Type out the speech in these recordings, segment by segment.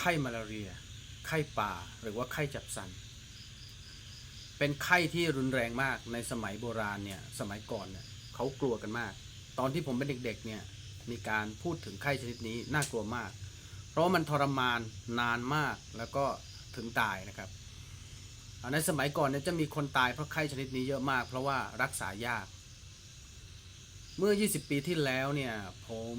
ไข้มาลาเรีย ไข้ป่าหรือว่าไข้จับสัน เป็นไข้ที่รุนแรงมากในสมัยโบราณเนี่ยสมัยก่อนเนี่ยเขากลัวกันมาก ตอนที่ผมเป็นเด็กๆเนี่ยมีการพูดถึงไข้ชนิดนี้น่ากลัวมาก เพราะมันทรมานนานมากแล้วก็ถึงตายนะครับในสมัยก่อนเนี่ยจะมีคนตายเพราะไข้ชนิดนี้เยอะมาก เพราะว่ารักษายาก เมื่อ 20 ปีที่แล้วเนี่ยผม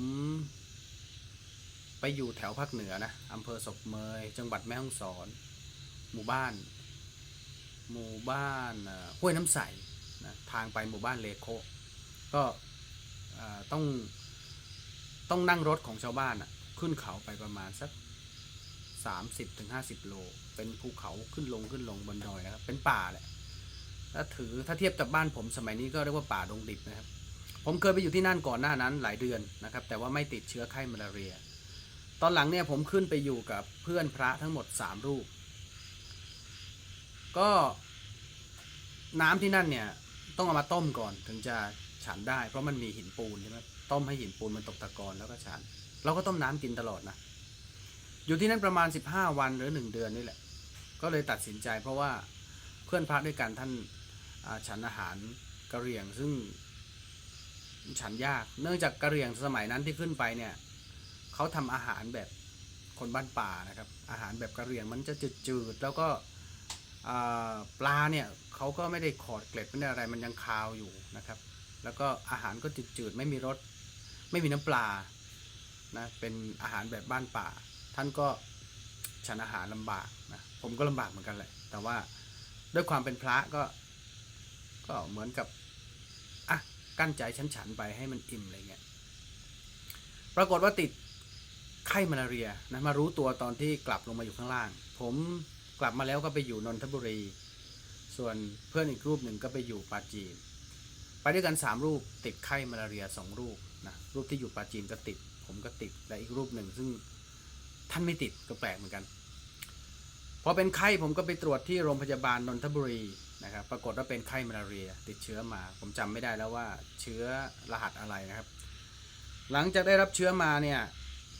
ไปอยู่แถวภาคเหนือนะอำเภอศพเมย จังหวัดแม่ฮ่องสอน หมู่บ้าน หมู่บ้านห้วยน้ำใสนะทางไปหมู่บ้านเลโคก็ต้องต้องนั่งรถของชาวบ้านอะขึ้นเขาไปประมาณสัก 30-50ถึงโล เป็นภูเขาขึ้นลงขึ้นลงบนดอยนะครับ เป็นป่าแหละถ้าถือถ้าเทียบกับบ้านผมสมัยนี้ก็เรียกว่าป่าดงดิบนะครับ ผมเคยไปอยู่ที่นั่นก่อนหน้านั้นหลายเดือนนะครับ แต่ว่าไม่ติดเชื้อไข้มาลาเรีย ตอนหลังเนี่ยผมขึ้นไปอยู่กับเพื่อนพระทั้งหมดสามรูป ก็น้ำที่นั่นเนี่ยต้องเอามาต้มก่อนถึงจะฉันได้ เพราะมันมีหินปูนใช่ไหมต้มให้หินปูนมันตกตะกอนแล้วก็ฉัน เราก็ต้มน้ำกินตลอดนะ อยู่ที่นั่นประมาณ 15 วันหรือ 1 เดือนนี่แหละ ก็เลยตัดสินใจ เพราะว่าเพื่อนพระด้วยกันท่านฉันอาหารกระเรียงซึ่งฉันยาก เนื่องจากกระเรียงสมัยนั้นที่ขึ้นไปเนี่ย เขาทำอาหารแบบคนบ้านป่านะครับ อาหารแบบกระเหรียงมันจะจืดๆแล้วก็ปลาเนี่ยเขาก็ไม่ได้ขอดเกล็ดไม่ได้อะไรมันยังคาวอยู่นะครับ แล้วก็อาหารก็จืดๆไม่มีรสไม่มีน้ำปลานะเป็นอาหารแบบบ้านป่า ท่านก็ฉันอาหารลำบากนะผมก็ลำบากเหมือนกันแหละ แต่ว่าด้วยความเป็นพระก็ ก็เหมือนกับอะกั้นใจฉันฉันๆไปให้มันอิ่มอะไรเงี้ยปรากฏว่าติด ไข้มาลาเรียนะมารู้ตัวตอนที่กลับลงมาอยู่ข้างล่าง ผมกลับมาแล้วก็ไปอยู่นนทบุรี ส่วนเพื่อนอีกรูปหนึ่งก็ไปอยู่ปาจีน ไปด้วยกันสามรูปติดไข้มาลาเรียสองรูปนะรูปที่อยู่ปาจีนก็ติด ผมก็ติดและอีกรูปหนึ่งซึ่งท่านไม่ติดก็แปลกเหมือนกันพอเป็นไข้ผมก็ไปตรวจที่โรงพยาบาลนนทบุรีนะครับ ปรากฏว่าเป็นไข้มาลาเรีย ติดเชื้อมา ผมจำไม่ได้แล้วว่าเชื้อรหัสอะไรนะครับ หลังจากได้รับเชื้อมาเนี่ย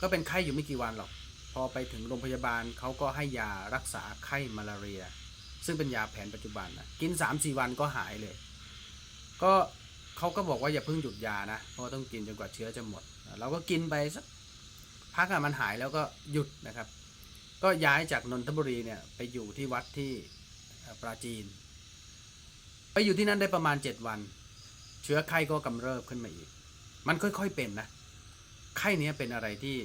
ก็เป็นไข้อยู่ไม่กี่วันหรอก พอไปถึงโรงพยาบาลเขาก็ให้ยารักษาไข้มาลาเรีย ซึ่งเป็นยาแผนปัจจุบันนะกิน3าสี่วันก็หายเลย ก็เขาก็บอกว่าอย่าเพิ่งหยุดยานะ เพราะต้องกินจนกว่าเชื้อจะหมด เราก็กินไปสักพักอะมันหายแล้วก็หยุดนะครับ ก็ย้ายจากนนทบุรีเนี่ยไปอยู่ที่วัดที่ปราจีน ไปอยู่ที่นั่นได้ประมาณเจ็ดวัน เชื้อไข้ก็กำเริบขึ้นมาอีก มันค่อยๆเป็นนะ ไข้เนี้ยเป็นอะไรที่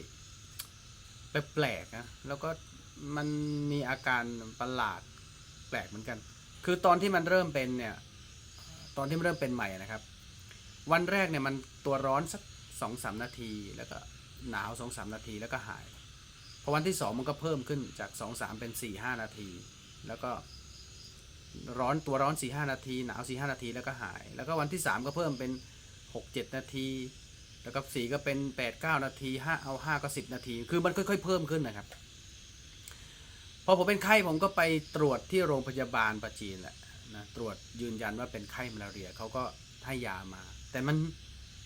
แปลกๆนะแล้วก็มันมีอาการประหลาดแปลกเหมือนกัน คือตอนที่มันเริ่มเป็นเนี่ย ตอนที่มันเริ่มเป็นใหม่นะครับ วันแรกเนี่ยมันตัวร้อนสักสองสามนาที แล้วก็หนาวสองสามนาทีแล้วก็หายพอวันที่สองมันก็เพิ่มขึ้นจากสองสามเป็นสี่ห้านาที แล้วก็ร้อนตัวร้อนสี่ห้านาที หนาวสี่ห้านาทีแล้วก็หาย แล้วก็วันที่สามก็เพิ่มเป็นหกเจ็ดนาที แล้วก็สี่ก็เป็นแปดเก้านาทีห้าเอาห้าก็สิบนาที คือมันค่อย ๆ เพิ่มขึ้นนะครับ พอผมเป็นไข้ผมก็ไปตรวจที่โรงพยาบาลประจีนแหละนะตรวจยืนยันว่าเป็นไข้มาลาเรียเขาก็ให้ยามา แต่มัน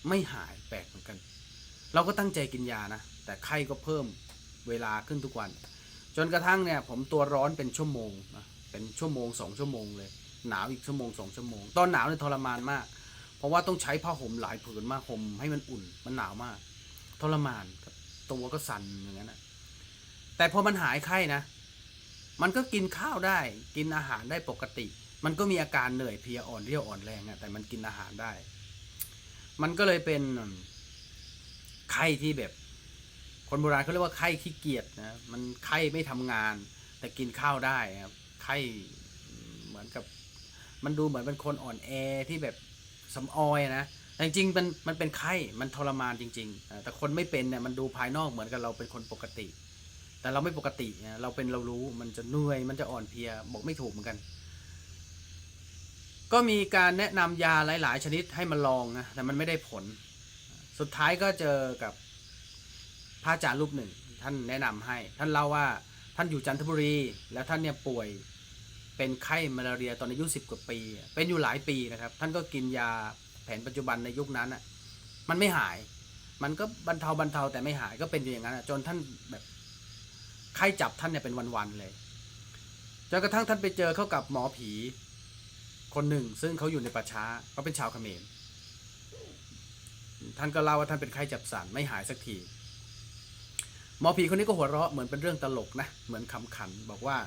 ไม่หายแปลกเหมือนกัน เราก็ตั้งใจกินยานะ แต่ไข้ก็เพิ่มเวลาขึ้นทุกวัน จนกระทั่งเนี่ยผมตัวร้อนเป็นชั่วโมงนะเป็นชั่วโมงสองชั่วโมงเลย หนาวอีกชั่วโมงสองชั่วโมง ตอนหนาวเนี่ยทรมานมาก เพราะว่าต้องใช้ผ้าห่มหลายผืนมาห่มให้มันอุ่น มันหนาวมาก ทรมานครับ ตัวก็สั่นอย่างนั้นนะแต่พอมันหายไข้นะ มันก็กินข้าวได้ กินอาหารได้ปกติ มันก็มีอาการเหนื่อยเพลียอ่อนเรี่ยวอ่อนแรงอะแต่มันกินอาหารได้ มันก็เลยเป็นไข้ที่แบบ คนโบราณเขาเรียกว่าไข้ขี้เกียจนะ มันไข้ไม่ทำงาน แต่กินข้าวได้ครับ ไข้เหมือนกับ มันดูเหมือนเป็นคนอ่อนแอที่แบบ สำออยนะแต่จริงๆมันมันเป็นไข้มันทรมานจริงๆ แต่คนไม่เป็นเนี่ยมันดูภายนอกเหมือนกับเราเป็นคนปกติ แต่เราไม่ปกติเราเป็นเรารู้มันจะเหนื่อยมันจะอ่อนเพลียบอกไม่ถูกเหมือนกัน ก็มีการแนะนำยาหลาย ๆ ชนิดให้มาลองนะแต่มันไม่ได้ผล สุดท้ายก็เจอกับพระอาจารย์รูปหนึ่ง ท่านแนะนำให้ ท่านเล่าว่าท่านอยู่จันทบุรี แล้วท่านเนี่ยป่วย เป็นไข้มาลาเรียตอนอายุสิบกว่าปี เป็นอยู่หลายปีนะครับ ท่านก็กินยาแผนปัจจุบันในยุคนั้นอะมันไม่หาย มันก็บรรเทาบรรเทาแต่ไม่หายก็เป็นอยู่อย่างนั้นจนท่านแบบไข้จับท่านเนี่ยเป็นวันๆเลยจนกระทั่งท่านไปเจอเข้ากับหมอผี คนหนึ่ง ซึ่งเขาอยู่ในป่าช้าเขาเป็นชาวเขมรท่านก็เล่าว่าท่านเป็นไข้จับสันไม่หายสักทีหมอผีคนนี้ก็หัวเราะเหมือนเป็นเรื่องตลกนะเหมือนคำขันบอกว่า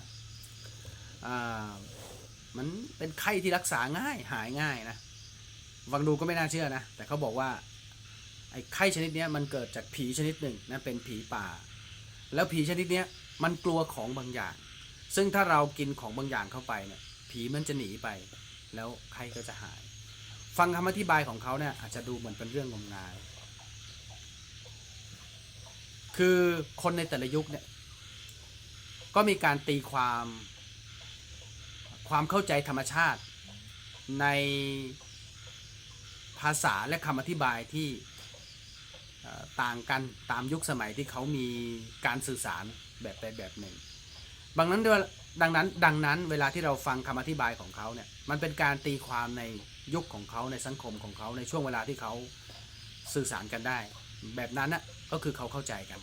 มันเป็นไข้ที่รักษาง่ายหายง่ายนะฟังดูก็ไม่น่าเชื่อนะ แต่เขาบอกว่าไอ้ไข้ชนิดนี้มันเกิดจากผีชนิดหนึ่งนะเป็นผีป่า แล้วผีชนิดเนี้ยมันกลัวของบางอย่าง ซึ่งถ้าเรากินของบางอย่างเข้าไปเนี่ยผีมันจะหนีไป แล้วไข้ก็จะหาย ฟังคำอธิบายของเขาเนี่ยอาจจะดูเหมือนเป็นเรื่องงมงาย คือคนในแต่ละยุคเนี่ยก็มีการตีความ ความเข้าใจธรรมชาติ ในภาษาและคำอธิบายที่ต่างกันตามยุคสมัยที่เขามีการสื่อสารแบบใดแบบหนึ่งบางนั้นด้วยดังนั้นดังนั้นเวลาที่เราฟังคำอธิบายของเขาเนี่ยมันเป็นการตีความในยุคของเขาในสังคมของเขาในช่วงเวลาที่เขาสื่อสารกันได้ แบบนั้นน่ะก็คือเขาเข้าใจกัน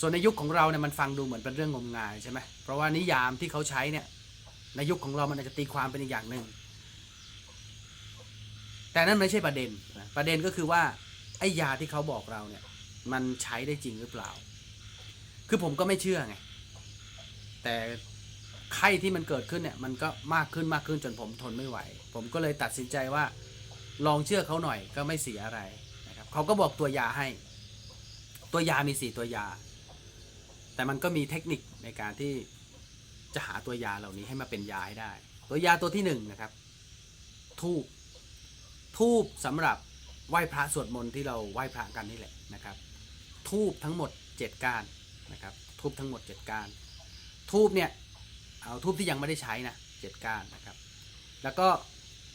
ส่วนในยุคของเราเนี่ยมันฟังดูเหมือนเป็นเรื่องงมงายใช่ไหมเพราะว่านิยามที่เขาใช้เนี่ย ในยุคของเรามันอาจจะตีความเป็นอีกอย่างหนึ่ง แต่นั่นไม่ใช่ประเด็น ประเด็นก็คือว่าไอ้ยาที่เขาบอกเราเนี่ย มันใช้ได้จริงหรือเปล่า คือผมก็ไม่เชื่อไง แต่ไข้ที่มันเกิดขึ้นเนี่ย มันก็มากขึ้นมากขึ้นจนผมทนไม่ไหว ผมก็เลยตัดสินใจว่า ลองเชื่อเขาหน่อยก็ไม่เสียอะไรนะครับเขาก็บอกตัวยาให้ ตัวยามีสี่ตัวยา แต่มันก็มีเทคนิคในการที่ จะหาตัวยาเหล่านี้ให้มาเป็นยาให้ได้ ตัวยาตัวที่หนึ่งนะครับ ทูบทูบสำหรับไหว้พระสวดมนต์ที่เราไหว้พระกันนี่แหละนะครับ ทูบทั้งหมดเจ็ดก้านนะครับ ทูบทั้งหมดเจ็ดก้าน ทูบเนี่ยเอาทูบที่ยังไม่ได้ใช้นะเจ็ดก้านนะครับ แล้วก็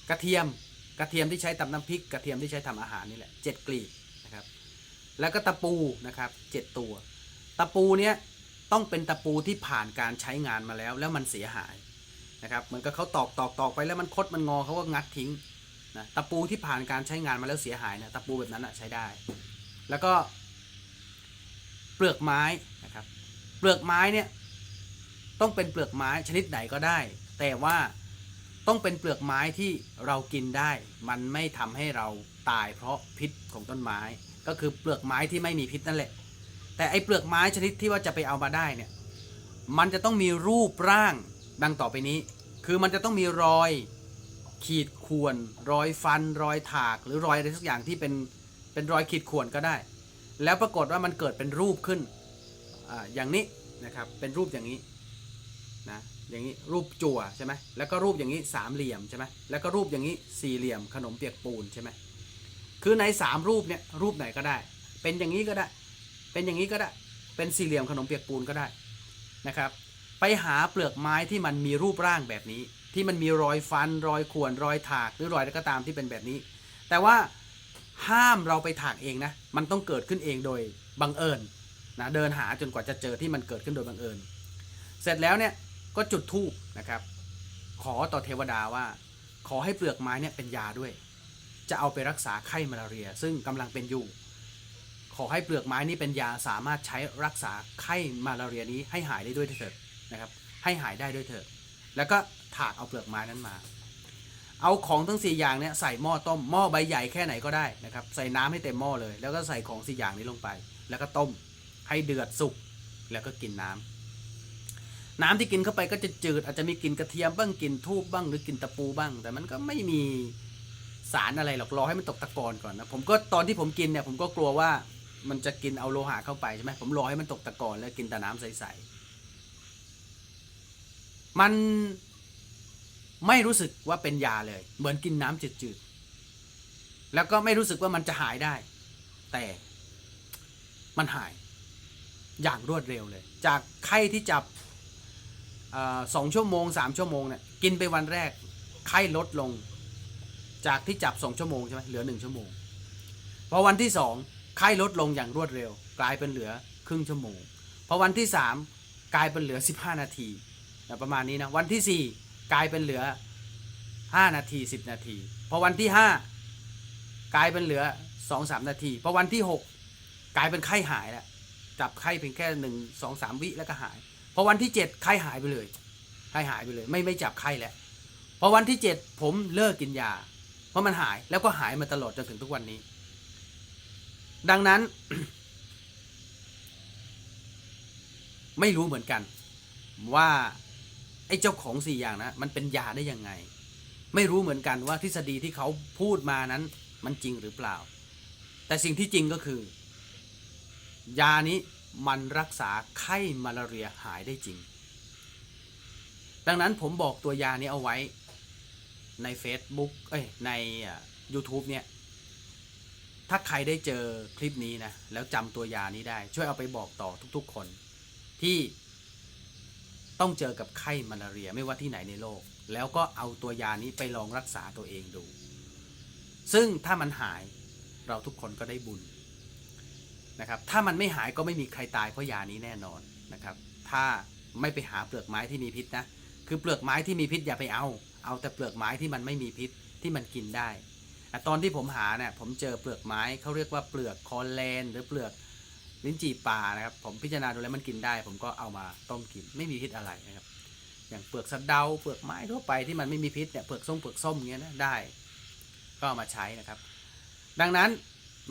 กระเทียมกระเทียมที่ใช้ตำน้ำพริกกระเทียมที่ใช้ทำอาหารนี่แหละเจ็ดกลีบนะครับ แล้วก็ตะปูนะครับเจ็ดตัว ตะปูเนี่ย ต้องเป็นตะปูที่ผ่านการใช้งานมาแล้ว แล้วมันเสียหายนะครับเหมือนกับเขาตอกตอกตอกไปแล้วมันคดมันงอเขาก็งัดทิ้งนะตะปูที่ผ่านการใช้งานมาแล้วเสียหายนะตะปูแบบนั้นอะใช้ได้ แล้วก็เปลือกไม้นะครับเปลือกไม้เนี่ยต้องเป็นเปลือกไม้ชนิดไหนก็ได้ แต่ว่าต้องเป็นเปลือกไม้ที่เรากินได้ มันไม่ทำให้เราตายเพราะพิษของต้นไม้ ก็คือเปลือกไม้ที่ไม่มีพิษนั่นแหละ แต่ไอเปลือกไม้ชนิดที่ว่าจะไปเอามาได้เนี่ยมันจะต้องมีรูปร่างดังต่อไปนี้ คือมันจะต้องมีรอยขีดข่วน รอยฟัน รอยถาก หรือรอยอะไรสักอย่างที่เป็นเป็นรอยขีดข่วนก็ได้ แล้วปรากฏว่ามันเกิดเป็นรูปขึ้นออย่างนี้นะครับ เป็นรูปอย่างนี้นะ อย่างนี้รูปจั่วใช่ไหมแล้วก็รูปอย่างนี้สามเหลี่ยมใช่ไหมแล้วก็รูปอย่างนี้สี่เหลี่ยมขนมเปียกปูนใช่ไหมคือในสามรูปเนี่ยรูปไหนก็ได้ เป็นอย่างนี้ก็ได้ เป็นอย่างนี้ก็ได้ เป็นสี่เหลี่ยมขนมเปียกปูนก็ได้นะครับ ไปหาเปลือกไม้ที่มันมีรูปร่างแบบนี้ ที่มันมีรอยฟัน รอยข่วน รอยถาก หรือรอยอะไรก็ตามที่เป็นแบบนี้ แต่ว่าห้ามเราไปถากเองนะ มันต้องเกิดขึ้นเองโดยบังเอิญนะ เดินหาจนกว่าจะเจอที่มันเกิดขึ้นโดยบังเอิญ เสร็จแล้วเนี่ยก็จุดธูปนะครับ ขอต่อเทวดาว่า ขอให้เปลือกไม้เนี่ยเป็นยาด้วย จะเอาไปรักษาไข้มาลาเรีย ซึ่งกำลังเป็นอยู่ ขอให้เปลือกไม้นี้เป็นยาสามารถใช้รักษาไข้มาลาเรียนี้ให้หายได้ด้วยเถิดนะครับ ให้หายได้ด้วยเถิดแล้วก็ถากเอาเปลือกไม้นั้นมา เอาของทั้งสี่อย่างเนี่ยใส่หม้อต้มหม้อใบใหญ่แค่ไหนก็ได้นะครับ ใส่น้ำให้เต็มหม้อเลย แล้วก็ใส่ของสี่อย่างนี้ลงไป แล้วก็ต้มให้เดือดสุกแล้วก็กินน้ำน้ำที่กินเข้าไปก็จะจืดอาจจะมีกลิ่นกระเทียมบ้างกลิ่นทูบบ้างหรือกลิ่นตะปูบ้าง แต่มันก็ไม่มีสารอะไรหรอกรอให้มันตกตะกอนก่อนนะผมก็ตอนที่ผมกินเนี่ยผมก็กลัวว่า มันจะกินเอาโลหะเข้าไปใช่ไหมผมรอให้มันตกตะกอนแล้วกินแต่น้ำใสๆมันไม่รู้สึกว่าเป็นยาเลย เหมือนกินน้ำจืดๆแล้วก็ไม่รู้สึกว่ามันจะหายได้ แต่มันหายอย่างรวดเร็วเลย จากไข้ที่จับสองชั่วโมงสามชั่วโมงเนี่ยกินไปวันแรกไข้ลดลง จากที่จับสองชั่วโมงใช่ไหมเหลือหนึ่งชั่วโมงพอวันที่สอง ไข้ลดลงอย่างรวดเร็ว กลายเป็นเหลือครึ่งชั่วโมงพอวันที่สามกลายเป็นเหลือสิบห้านาทีประมาณนี้นะวันที่สี่กลายเป็นเหลือห้านาทีสิบนาที พอวันที่ห้ากลายเป็นเหลือสองสามนาที พอวันที่หกกลายเป็นไข้หายแล้วจับไข้เพียงแค่หนึ่งสองสามวิแล้วก็หาย พอวันที่เจ็ดไข้หายไปเลยไข้หายไปเลย ไม่ไม่จับไข้แล้วพอวันที่เจ็ดผมเลิกกินยา เพราะมันหายแล้วก็หายมาตลอดจนถึงทุกวันนี้ ดังนั้น ไม่รู้เหมือนกัน ว่าไอ้เจ้าของสี่อย่างนะมันเป็นยาได้ยังไง ไม่รู้เหมือนกันว่าทฤษฎีที่เขาพูดมานั้น มันจริงหรือเปล่า แต่สิ่งที่จริงก็คือ ยานี้มันรักษาไข้มาลาเรียหายได้จริง ดังนั้นผมบอกตัวยานี้เอาไว้ใน Facebook เอ้ยใน YouTube เนี่ย ถ้าใครได้เจอคลิปนี้นะ แล้วจำตัวยานี้ได้ ช่วยเอาไปบอกต่อทุกๆคน ที่ต้องเจอกับไข้มาลาเรียไม่ว่าที่ไหนในโลก แล้วก็เอาตัวยานี้ไปลองรักษาตัวเองดู ซึ่งถ้ามันหายเราทุกคนก็ได้บุญนะครับ ถ้ามันไม่หายก็ไม่มีใครตายเพราะยานี้แน่นอนนะครับ ถ้าไม่ไปหาเปลือกไม้ที่มีพิษนะ คือเปลือกไม้ที่มีพิษอย่าไปเอา เอาแต่เปลือกไม้ที่มันไม่มีพิษที่มันกินได้ ตอนที่ผมหาเนี่ยผมเจอเปลือกไม้เขาเรียกว่าเปลือกคอนแลนหรือเปลือกลิ้นจี่ปลานะครับ ผมพิจารณาดูแล้วมันกินได้ ผมก็เอามาต้มกินไม่มีพิษอะไรนะครับ อย่างเปลือกสะเดาเปลือกไม้ทั่วไปที่มันไม่มีพิษเนี่ยเปลือกส้มเปลือกส้มเงี้ยนะได้ ก็เอามาใช้นะครับ ดังนั้น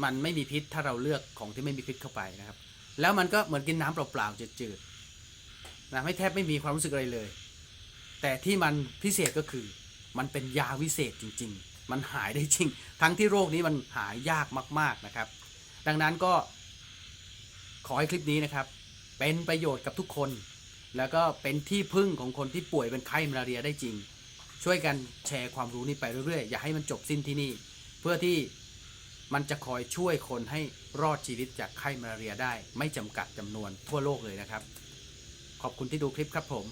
มันไม่มีพิษถ้าเราเลือกของที่ไม่มีพิษเข้าไปนะครับ แล้วมันก็เหมือนกินน้ำเปล่าๆจืดๆนะไม่แทบไม่มีความรู้สึกอะไรเลย แต่ที่มันพิเศษก็คือมันเป็นยาวิเศษจริง ๆ มันหายได้จริง ทั้งที่โรคนี้มันหายยากมาก ๆนะครับ ดังนั้นก็ขอให้คลิปนี้นะครับ เป็นประโยชน์กับทุกคน แล้วก็เป็นที่พึ่งของคนที่ป่วยเป็นไข้มาลาเรียได้จริง ช่วยกันแชร์ความรู้นี้ไปเรื่อยๆ อย่าให้มันจบสิ้นที่นี่ เพื่อที่มันจะคอยช่วยคนให้รอดชีวิตจากไข้มาลาเรียได้ ไม่จำกัดจำนวนทั่วโลกเลยนะครับ ขอบคุณที่ดูคลิปครับผม